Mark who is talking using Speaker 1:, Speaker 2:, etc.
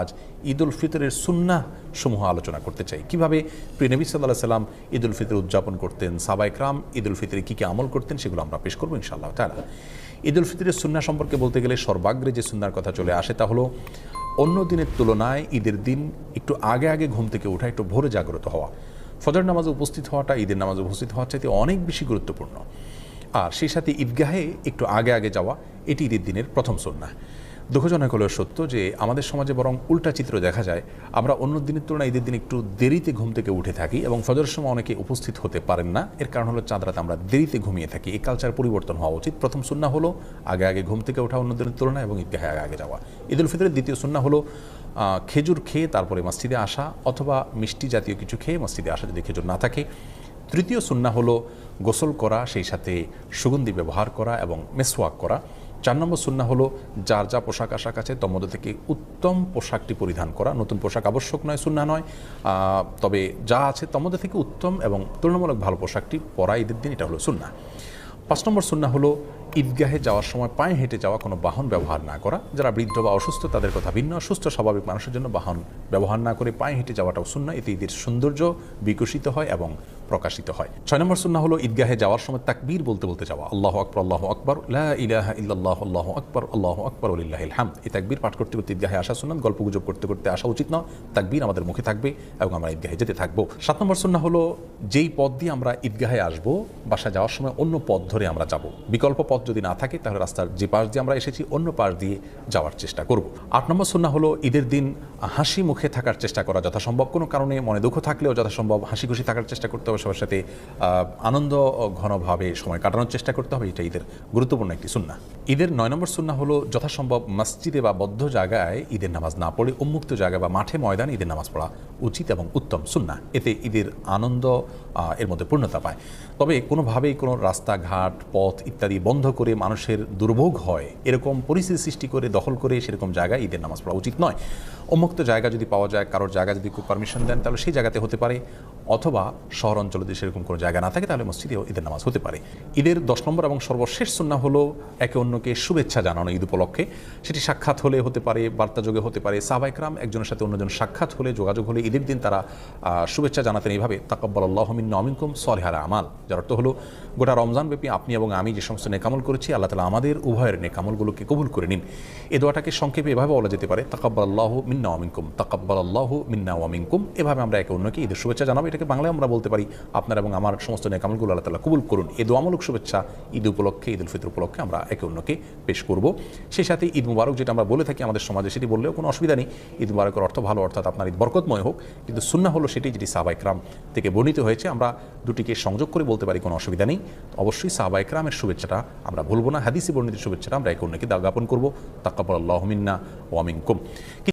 Speaker 1: আজ ঈদ উল ফিতরের সুন্নাহ সমূহ আলোচনা করতে চাই। কীভাবে প্রিয় নবী সাল্লাহ সাল্লাম ঈদ উল ফিতর উদযাপন করতেন সাবাইকরাম ঈদ উল ফিতরে কী কী আমল করতেন সেগুলো আমরা পেশ করব ইনশাআল্লাহ তালা ঈদ উল ফিতরের সুন্না সম্পর্কে বলতে গেলে সর্বাগ্রে যে সুন্নার কথা চলে আসে তা হলো, অন্য দিনের তুলনায় ঈদের দিন একটু আগে আগে ঘুম থেকে ওঠা, একটু ভোরে জাগ্রত হওয়া। ফজর নামাজে উপস্থিত হওয়াটা, ঈদের নামাজে উপস্থিত হওয়ার চাইতে অনেক বেশি গুরুত্বপূর্ণ। আর সেই সাথে ঈদগাহে একটু আগে আগে যাওয়া, এটি ঈদের দিনের প্রথম সন্না দুঃখজনক হলেও সত্য যে আমাদের সমাজে বরং উল্টা চিত্র দেখা যায়। আমরা অন্য দিনের তুলনায় ঈদের দিন একটু দেরিতে ঘুম থেকে উঠে থাকি এবং ফজরের সময় অনেকে উপস্থিত হতে পারেন না। এর কারণ হলো চাঁদ রাতে আমরা দেরিতে ঘুমিয়ে থাকি। এই কালচার পরিবর্তন হওয়া উচিত। প্রথম সুন্না হলো আগে আগে ঘুম থেকে ওঠা অন্য দিনের তুলনায় এবং ঈদগাহে আগে আগে যাওয়া। ঈদ উল ফিতরের দ্বিতীয় সুন্না হলো খেজুর খেয়ে তারপরে মসজিদে আসা অথবা মিষ্টি জাতীয় কিছু খেয়ে মসজিদে আসা যদি খেজুর না থাকে। তৃতীয় সুন্না হলো গোসল করা, সেই সাথে সুগন্ধি ব্যবহার করা এবং মেসওয়াক করা। চার নম্বর সুন্না হলো, যার যা পোশাক আশাক আছে তোর মধ্যে থেকে উত্তম পোশাকটি পরিধান করা। নতুন পোশাক আবশ্যক নয়, সুন্না নয়। তবে যা আছে তোর মধ্যে থেকে উত্তম এবং তুলনামূলক ভালো পোশাকটি পরা ঈদের দিন, এটা হলো সুন্না। পাঁচ নম্বর সুন্না হলো, ঈদগাহে যাওয়ার সময় পায়ে হেঁটে যাওয়া কোনো বাহন ব্যবহার না করা। যারা বৃদ্ধ বা অসুস্থ, তাদের কথা ভিন্ন। সুস্থ, স্বাভাবিক মানুষের জন্য বাহন ব্যবহার না করে পায়ে হেঁটে যাওয়াটাও সুন্না। এতে ঈদের সৌন্দর্য বিকশিত হয় এবং প্রকাশিত হয়। ছয় নম্বর সুন্না হলো ঈদগাহে যাওয়ার সময় তাকবীর বলতে বলতে যাওয়া। আল্লাহ আকবর আল্লাহ আকবর ইলাহা ইল্লাল্লাহ, আল্লাহ আকবর আল্লাহ আকবর উলিল্লাহিল হামদ। এই তাকবীর পাঠ করতে করতে ঈদগাহে আসা সুন্নাত, গল্প গুজব করতে করতে আসা উচিত নয়। তাকবীর আমাদের মুখে থাকবে এবং আমরা ঈদগাহে যেতে থাকব। সাত নম্বর সুন্না হলো যেই পথ দিয়ে আমরা ঈদগাহে আসব বাসা যাওয়ার সময় অন্য পথ ধরে আমরা যাব। বিকল্প পথ যদি না থাকে, তাহলে রাস্তার যে পাশ দিয়ে আমরা এসেছি, অন্য পাশ দিয়ে যাওয়ার চেষ্টা করব। আট নম্বর সুন্না হলো ঈদের দিন হাসি মুখে থাকার চেষ্টা করা যথাসম্ভব। কোনো কারণে মনে দুঃখ থাকলেও যথাসম্ভব হাসি খুশি থাকার চেষ্টা করতে হবে। সবার সাথে আনন্দ ঘনভাবে সময় কাটানোর চেষ্টা করতে হবে, এটা ঈদের গুরুত্বপূর্ণ একটি সুন্না ঈদের নয় নম্বর সুন্না হলো যথাসম্ভব মসজিদে বা বদ্ধ জায়গায় ঈদের নামাজ না পড়ে উন্মুক্ত জায়গা বা মাঠে ময়দানে ঈদের নামাজ পড়া উচিত এবং উত্তম সুন্না এতে ঈদের আনন্দ এর মধ্যে পূর্ণতা পায়। তবে কোনোভাবেই কোনো রাস্তাঘাট, পথ ইত্যাদি বন্ধ করে মানুষের দুর্ভোগ হয়, এরকম পরিস্থিতি সৃষ্টি করে, দখল করে সেরকম জায়গায় ঈদের নামাজ পড়া উচিত নয়। উন্মুক্ত জায়গা যদি পাওয়া যায়, কারোর জায়গা যদি পারমিশন দেন, তাহলে সেই জায়গাতে হতে পারে। অথবা শহর অঞ্চলে যদি সেরকম কোনো জায়গা না থাকে, তাহলে মসজিদেও ঈদের নামাজ হতে পারে। ঈদের দশ নম্বর এবং সর্বশেষ সুন্না হলো একে অন্যকে শুভেচ্ছা জানানো ঈদ উপলক্ষে। সেটি সাক্ষাৎ হলে হতে পারে বার্তাযোগে হতে পারে। সাবাইকরাম একজনের সাথে অন্যজন সাক্ষাৎ হলে, যোগাযোগ হলে ঈদের দিন তারা শুভেচ্ছা জানাতেন এইভাবে তাকাব্বাল আল্লাহমিন নমিনকুম সরহারা আমাল। যার অর্থ হলো, গোটা রমজান ব্যাপী আপনি এবং আমি যে সমস্ত নেকামল করেছি, আল্লাহ তালা আমাদের উভয়ের নেকামলগুলোকে কবুল করে নিন। এ দোয়াটাকে সংক্ষেপে এভাবে বলা যেতে পারে তাকাব্বাল আল্লাহ মিন্না ওয়ামিনকুম তাকাব্বাল আল্লাহ মিন্না ওয়ামিনকুম এভাবে আমরা একে অন্যকে ঈদের শুভেচ্ছা জানাব। এটাকে বাংলায় আমরা বলতে পারি আপনার এবং আমার সমস্ত নেকামলগুলো আল্লাহ তালা কবুল করুন। এ দোয়ামূলক শুভেচ্ছা ঈদ উপলক্ষে, ঈদ উল ফিতর উপলক্ষে আমরা একে অন্যকে পেশ করব। সেই সাথে ঈদ মুবারক যেটা আমরা বলে থাকি আমাদের সমাজে, সেটি বললেও কোনো অসুবিধা নেই। ঈদ মুবারকের অর্থ ভালো, অর্থাৎ আপনার ঈদ বরকতময় হোক। কিন্তু সুন্না হলো সেটি যেটি সাহবাইকরাম থেকে বর্ণিত হয়েছে। আমরা দুটিকে সংযোগ করে বলতে পারি, কোনো অসুবিধা নেই। অবশ্যই সাহবাইকরামের শুভেচ্ছাটা আমরা ভুলবো না। হাদিসি বর্ণিত শুভেচ্ছাটা আমরা একে অন্যকে জ্ঞাপন করব। তাকাবর আল্লাহ মিন্না ওয়ামিনকুম